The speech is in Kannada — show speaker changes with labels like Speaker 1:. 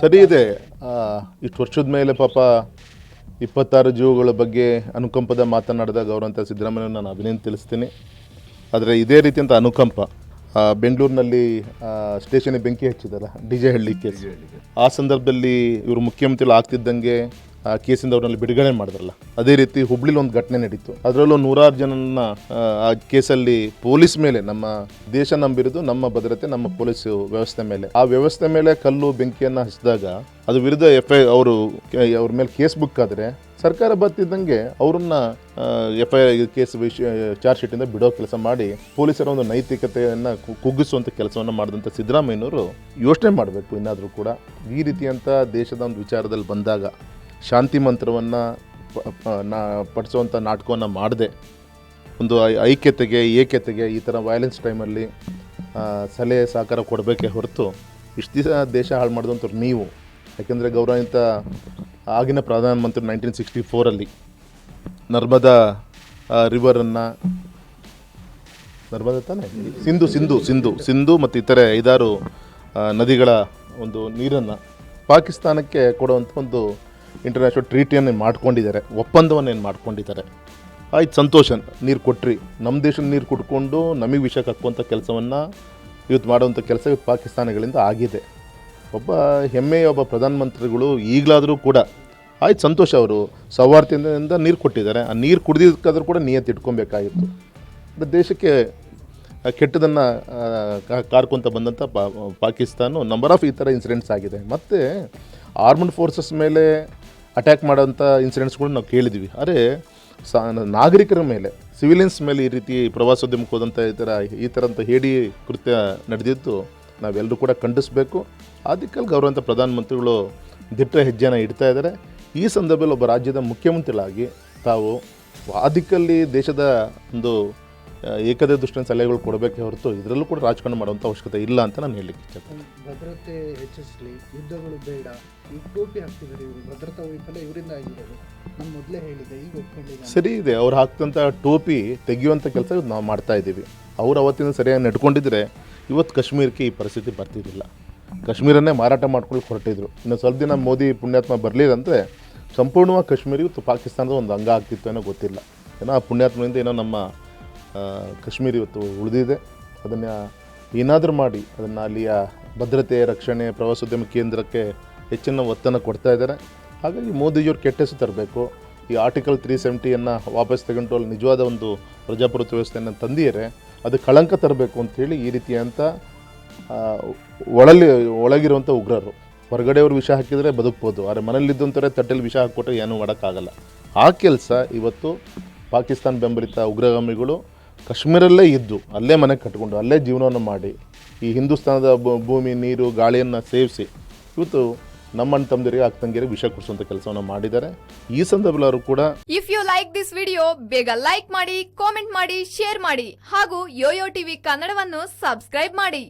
Speaker 1: ಸರಿ ಇದೆ. ಇಷ್ಟು ವರ್ಷದ ಮೇಲೆ ಪಾಪ ಇಪ್ಪತ್ತಾರು ಜೀವಗಳ ಬಗ್ಗೆ ಅನುಕಂಪದ ಮಾತನಾಡಿದ ಗೌರವಂತ ಸಿದ್ದರಾಮಯ್ಯ ನಾನು ಅಭಿನಂದನೆ ತಿಳಿಸ್ತೀನಿ. ಆದರೆ ಇದೇ ರೀತಿಯಂಥ ಅನುಕಂಪ ಬೆಂಗಳೂರಿನಲ್ಲಿ ಸ್ಟೇಷನ್ಗೆ ಬೆಂಕಿ ಹಚ್ಚಿದಲ್ಲ ಡಿ ಜೆ ಹಳ್ಳಿ ಕೇಸ್. ಆ ಸಂದರ್ಭದಲ್ಲಿ ಇವರು ಮುಖ್ಯಮಂತ್ರಿಗಳು ಆಗ್ತಿದ್ದಂಗೆ ಆ ಕೇಸಿಂದ ಅವ್ರನ್ನ ಬಿಡುಗಡೆ ಮಾಡಿದ್ರಲ್ಲ ಅದೇ ರೀತಿ ಹುಬ್ಳಿಲಿ ಒಂದು ಘಟನೆ ನಡೀತು. ಅದರಲ್ಲೂ ನೂರಾರು ಜನನ ಆ, ಕೇಸಲ್ಲಿ ಪೊಲೀಸ್ ಮೇಲೆ ನಮ್ಮ ದೇಶ ನಂಬಿರೋದು ನಮ್ಮ ಭದ್ರತೆ ನಮ್ಮ ಪೊಲೀಸ್ ವ್ಯವಸ್ಥೆ ಮೇಲೆ. ಆ ವ್ಯವಸ್ಥೆ ಮೇಲೆ ಕಲ್ಲು ಬೆಂಕಿಯನ್ನು ಹಚ್ಚಿದಾಗ ಅದು ವಿರುದ್ಧ ಎಫ್ ಐ ಅವರು ಅವ್ರ ಮೇಲೆ ಕೇಸ್ ಬುಕ್ ಆದರೆ ಸರ್ಕಾರ ಬರ್ತಿದ್ದಂಗೆ ಅವ್ರನ್ನ ಎಫ್ ಐ ಕೇಸ್ ವಿಷಯ ಚಾರ್ಜ್ ಶೀಟಿಂದ ಬಿಡೋ ಕೆಲಸ ಮಾಡಿ ಪೊಲೀಸರ ಒಂದು ನೈತಿಕತೆಯನ್ನು ಕುಗ್ಗಿಸುವಂಥ ಕೆಲಸವನ್ನು ಮಾಡಿದಂಥ ಸಿದ್ದರಾಮಯ್ಯನವರು ಯೋಚನೆ ಮಾಡಬೇಕು ಇನ್ನಾದರೂ ಕೂಡ. ಈ ರೀತಿಯಂಥ ದೇಶದ ಒಂದು ವಿಚಾರದಲ್ಲಿ ಬಂದಾಗ ಶಾಂತಿ ಮಂತ್ರವನ್ನು ನಾ ಪಡಿಸುವಂಥ ನಾಟಕವನ್ನು ಮಾಡದೆ. ಒಂದು ಐಕ್ಯತೆಗೆ ಏಕತೆಗೆ ಈ ಥರ ವಯಲೆನ್ಸ್ ಟೈಮಲ್ಲಿ ಸಲಹೆ, ಸಹಕಾರ ಕೊಡಬೇಕೇ ಹೊರತು ಇಷ್ಟು ದಿವಸ ದೇಶ ಹಾಳು ಮಾಡಿದಂಥವ್ರು ನೀವು. ಯಾಕೆಂದರೆ ಗೌರವಾನ್ವಿತ ಆಗಿನ ಪ್ರಧಾನಮಂತ್ರಿ ನೈನ್ಟೀನ್ ಸಿಕ್ಸ್ಟಿ ಫೋರಲ್ಲಿ ನರ್ಮದಾ ರಿವರನ್ನು ನರ್ಮದಾ ತಾನೇ? ಸಿಂಧು ಸಿಂಧು ಸಿಂಧು ಸಿಂಧು ಮತ್ತು ಇತರೆ ಐದಾರು ನದಿಗಳ ಒಂದು ನೀರನ್ನು ಪಾಕಿಸ್ತಾನಕ್ಕೆ ಕೊಡುವಂಥ ಒಂದು ಇಂಟರ್ನ್ಯಾಷನಲ್ ಟ್ರೀಟಿಯನ್ನು ಮಾಡ್ಕೊಂಡಿದ್ದಾರೆ, ಒಪ್ಪಂದವನ್ನು ಏನು ಮಾಡ್ಕೊಂಡಿದ್ದಾರೆ. ಆಯ್ತು, ಸಂತೋಷ ನೀರು ಕೊಟ್ರಿ. ನಮ್ಮ ದೇಶದ ನೀರು ಕುಡ್ಕೊಂಡು ನಮಗೆ ವಿಷ ಕಕ್ಕುವಂಥ ಕೆಲಸವನ್ನು ಇವತ್ತು ಮಾಡುವಂಥ ಕೆಲಸ ಪಾಕಿಸ್ತಾನಗಳಿಂದ ಆಗಿದೆ. ಒಬ್ಬ ಹೆಮ್ಮೆಯ ಒಬ್ಬ ಪ್ರಧಾನಮಂತ್ರಿಗಳು ಈಗಲಾದರೂ ಕೂಡ, ಆಯ್ತು, ಸಂತೋಷ ಅವರು ಸೌಹಾರ್ದಿಂದ ನೀರು ಕೊಟ್ಟಿದ್ದಾರೆ. ಆ ನೀರು ಕುಡಿದಿದ್ದಕ್ಕಾದ್ರೂ ಕೂಡ ನಿಯತ್ತು ಇಟ್ಕೊಬೇಕಾಗಿತ್ತು. ದೇಶಕ್ಕೆ ಕೆಟ್ಟದನ್ನು ಕಾರ್ಕೊಂತ ಬಂದಂಥ ಪಾಕಿಸ್ತಾನ ನಂಬರ್ ಆಫ್ ಈ ಥರ ಇನ್ಸಿಡೆಂಟ್ಸ್ ಆಗಿದೆ. ಮತ್ತು ಆರ್ಮಡ್ ಫೋರ್ಸಸ್ ಮೇಲೆ ಅಟ್ಯಾಕ್ ಮಾಡೋಂಥ ಇನ್ಸಿಡೆಂಟ್ಸ್ಗಳು ನಾವು ಕೇಳಿದ್ವಿ. ಆದರೆ ಸಾ ನಾಗರಿಕರ ಮೇಲೆ ಸಿವಿಲಿಯನ್ಸ್ ಮೇಲೆ ಈ ರೀತಿ ಪ್ರವಾಸೋದ್ಯಮಕ್ಕೆ ಹೋದಂಥ ಈ ಥರ ಈ ಥರಂಥ ಹೇಡಿ ಕೃತ್ಯ ನಡೆದಿದ್ದು ನಾವೆಲ್ಲರೂ ಕೂಡ ಖಂಡಿಸಬೇಕು. ಅದಕ್ಕಲ್ಲಿ ಗೌರವಂತ ಪ್ರಧಾನಮಂತ್ರಿಗಳು ದಿಟ್ಟ ಹೆಜ್ಜೆನ ಇಡ್ತಾ ಇದ್ದಾರೆ ಈ ಸಂದರ್ಭದಲ್ಲಿ ಒಬ್ಬ ರಾಜ್ಯದ ಮುಖ್ಯಮಂತ್ರಿಗಳಾಗಿ ತಾವು ಅದಕ್ಕಲ್ಲಿ ದೇಶದ ಒಂದು ಆ, ಏಕದೇ ದೃಷ್ಟಿಯಿಂದ ಸಲಹೆಗಳು ಕೊಡಬೇಕೆ ಹೊರತು ಇದರಲ್ಲೂ ಕೂಡ ರಾಜಕಾರಣ ಮಾಡುವಂಥ ಅವಶ್ಯಕತೆ ಇಲ್ಲ ಅಂತ ನಾನು ಹೇಳಲಿಕ್ಕೆ ಇಚ್ಛೆ
Speaker 2: ಭದ್ರತೆ ಹೆಚ್ಚಿಸಲಿ ಯುದ್ಧಗಳು ಬೇಡ ಈ ಟೋಪಿ ಹಾಕ್ತಿದ್ದಾರೆ ಇವರು ಭದ್ರತಾ ವೈಫಲ್ಯ ಇವರಿಂದ ಆಗಿರೋದು. ನಾನು ಮೊದಲೇ ಹೇಳಿದೆ ಈಗ ಒಪ್ಕೊಂಡಿದ್ದೆ
Speaker 1: ಸರಿ ಇದೆ ಅವ್ರು ಹಾಕ್ತಂಥ ಟೋಪಿ ತೆಗೆಯುವಂಥ ಕೆಲಸ ನಾವು ಮಾಡ್ತಾ ಇದ್ದೀವಿ. ಅವ್ರು ಅವತ್ತಿನ ಸರಿಯಾಗಿ ನಡ್ಕೊಂಡಿದ್ರೆ ಇವತ್ತು ಕಾಶ್ಮೀರಕ್ಕೆ ಈ ಪರಿಸ್ಥಿತಿ ಬರ್ತಿರಲಿಲ್ಲ. ಕಾಶ್ಮೀರನ್ನೇ ಮಾರಾಟ ಮಾಡ್ಕೊಳ್ಳಿ ಹೊರಟಿದ್ರು. ಇನ್ನು ಸ್ವಲ್ಪ ದಿನ ಮೋದಿ ಪುಣ್ಯಾತ್ಮ ಬರಲಿಲ್ಲಂದರೆ ಸಂಪೂರ್ಣವಾಗಿ ಕಾಶ್ಮೀರ ಇವತ್ತು ಪಾಕಿಸ್ತಾನದ ಒಂದು ಅಂಗ ಆಗ್ತಿತ್ತು ಏನೋ ಗೊತ್ತಿಲ್ಲ. ಏನೋ ಆ ಪುಣ್ಯಾತ್ಮದಿಂದ ಏನೋ ನಮ್ಮ ಕಾಶ್ಮೀರ ಇವತ್ತು ಉಳಿದಿದೆ. ಅದನ್ನು ಏನಾದರೂ ಮಾಡಿ, ಅದನ್ನು ಅಲ್ಲಿಯ ಭದ್ರತೆ, ರಕ್ಷಣೆ, ಪ್ರವಾಸೋದ್ಯಮ ಕೇಂದ್ರಕ್ಕೆ ಹೆಚ್ಚಿನ ಒತ್ತನ್ನು ಕೊಡ್ತಾ ಇದ್ದಾರೆ. ಹಾಗಾಗಿ ಮೋದಿಜಿಯವ್ರು ಕೆಟ್ಟಸು ತರಬೇಕು. ಈ ಆರ್ಟಿಕಲ್ ತ್ರೀ ಸೆವೆಂಟಿಯನ್ನು ವಾಪಸ್ ತಗೊಂಡು ಅಲ್ಲಿ ನಿಜವಾದ ಒಂದು ಪ್ರಜಾಪ್ರಭುತ್ವ ವ್ಯವಸ್ಥೆಯನ್ನು ತಂದಿಯರೆ ಅದು ಕಳಂಕ ತರಬೇಕು ಅಂಥೇಳಿ ಈ ರೀತಿಯಂಥ ಒಳಲಿ ಒಳಗಿರುವಂಥ ಉಗ್ರರು. ಹೊರಗಡೆಯವರು ವಿಷ ಹಾಕಿದರೆ ಬದುಕ್ಬೋದು. ಆದರೆ ಮನೆಯಲ್ಲಿದ್ದಂಥವ್ರೆ ತಟ್ಟೆಲಿ ವಿಷ ಹಾಕ್ಕೊಟ್ರೆ ಏನೂ ಮಾಡೋಕ್ಕಾಗಲ್ಲ. ಆ ಕೆಲಸ ಇವತ್ತು ಪಾಕಿಸ್ತಾನ ಬೆಂಬಲಿತ ಉಗ್ರಗಾಮಿಗಳು ಕಾಶ್ಮೀರಲ್ಲೇ ಇದ್ದು, ಅಲ್ಲೇ ಮನೆ ಕಟ್ಕೊಂಡು, ಅಲ್ಲೇ ಜೀವನವನ್ನು ಮಾಡಿ, ಈ ಹಿಂದೂಸ್ತಾನದ ಭೂಮಿ, ನೀರು, ಗಾಳಿಯನ್ನು ಸೇವಿಸಿ, ಇವತ್ತು ನಮ್ಮಣ್ಣ ತಮ್ಮದಿರಿಗೆ, ಅಕ್ಕ ತಂಗಿಯರಿಗೆ ವಿಷ ಕೊಡಿಸುವಂಥ ಕೆಲಸವನ್ನು ಮಾಡಿದ್ದಾರೆ. ಈ ಸಂದರ್ಭದಲ್ಲಿ ಕೂಡ
Speaker 3: if you like this video ಬೇಗ ಲೈಕ್ ಮಾಡಿ ಕಾಮೆಂಟ್ ಮಾಡಿ ಶೇರ್ ಮಾಡಿ, ಹಾಗೂ ಯೋಯೋ ಟಿವಿ ಕನ್ನಡವನ್ನು ಸಬ್ಸ್ಕ್ರೈಬ್ ಮಾಡಿ.